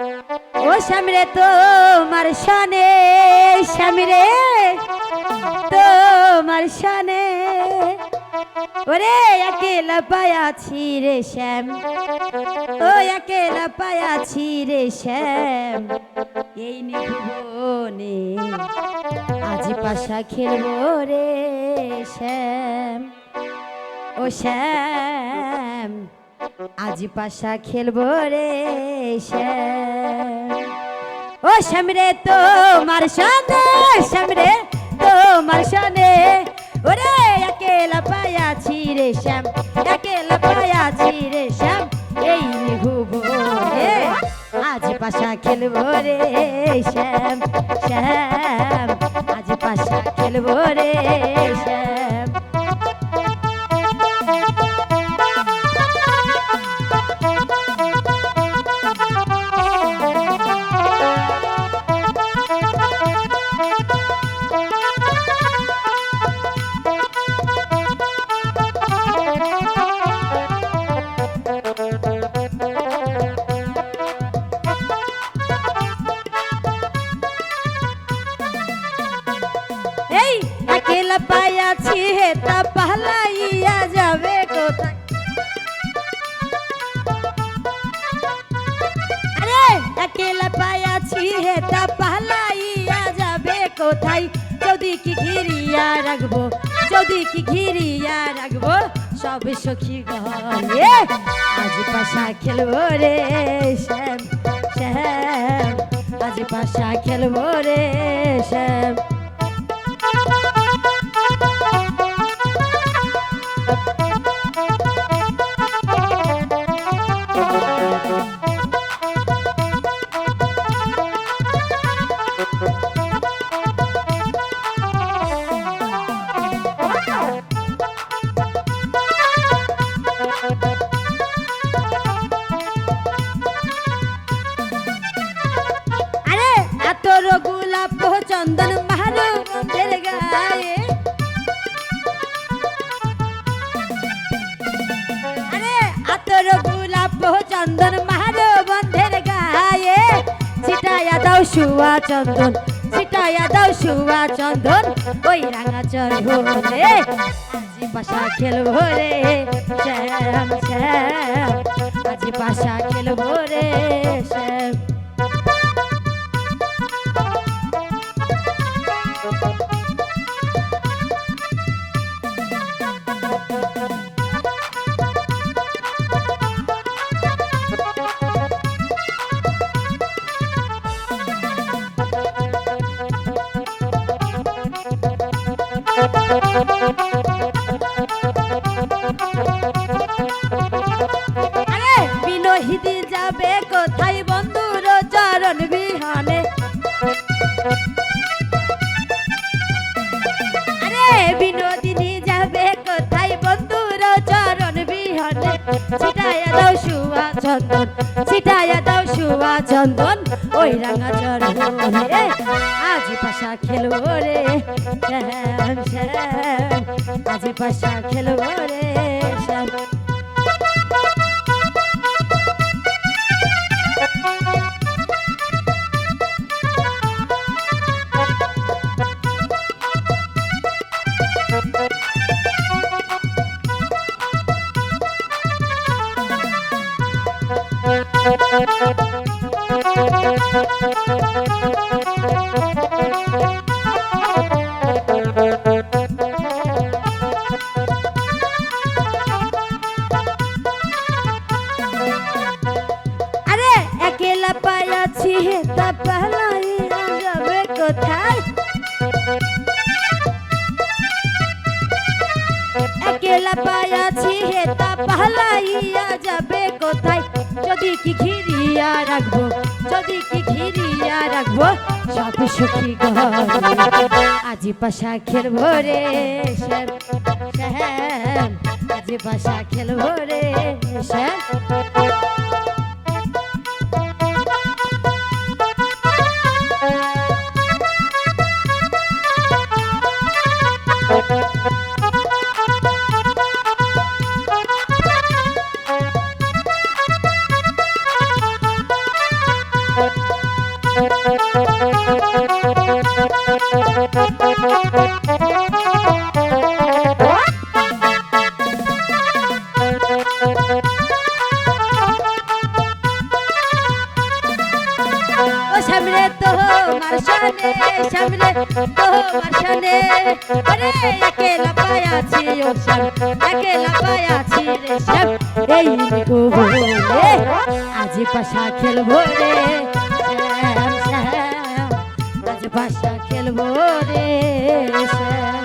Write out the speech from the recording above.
ও স্বামীরে তো মার শানে স্বামীরে তোমার শানে। ওরে, একেলা পায়াছি রে শ্যাম। ও, একেলা পায়াছি রে শ্যাম। এই নিভুবনে আজি পাশা খেলব রে শ্যাম। ও শ্যাম আজি পাশা খেলব রে ও শ্যামরে তোমার সানে শ্যামরে তোমার সানে। ওরে, একেলা পায়াছি রে শ্যাম, একেলা পায়াছি রে শ্যাম, এই ভুবনে আজ পাশা খেলব রে শ্যাম শ্যাম, আজ পাশা খেলব রে শ্যাম। পায়াছি হেতা পালাইয়া যাবে কোথায়? আরে, একেলা পায়াছি হেতা পালাইয়া যাবে কোথায়? যদি কি ঘিরিয়া রাখব, যদি কি ঘিরিয়া রাখব, সব সখী ঘরে। আজ পাশা খেলব রে, শ্যাম শ্যাম। আজ পাশা খেলব রে, শ্যাম। চন্দন মারু বন্ধের গায়ে। ছিটায়া দাও শুয়া চন্দন ছিটায়া দাও শুয়া চন্দন ওই রাঙা চর ভোরে। আজি বাসা খেলব রে শ্যাম শ্যাম। আজি বাসা খেলব রে শ্যাম। আরে ছিটায়া দাও শুয়া চন্দন ছিটায়া দাও শুয়া চন্দন, ওই রাঙা চরণে আজ পাশা খেলো রে, শ্যাম শ্যাম। আজ পাশা খেলো রে, শ্যাম। আরে একেলা পায়াছি তা পালাইয়া যাবে কোথায়? একেলা যদি কি ঘিরিয়া রাখব, যদি কি ঘিরিয়া রাখব, সব সুখী আজি পাশা খেলব রে আজি পাশা খেলব রে শ্যাম। শানে সামনে তোমার শানে আরে, একেলা পায়াছি ও শ্যাম। একেলা পায়াছি রে শ্যাম। এই গো বলে আজি পাশা খেলব রে। শ্যাম শ্যাম। আজ পাশা খেলব রে, শ্যাম।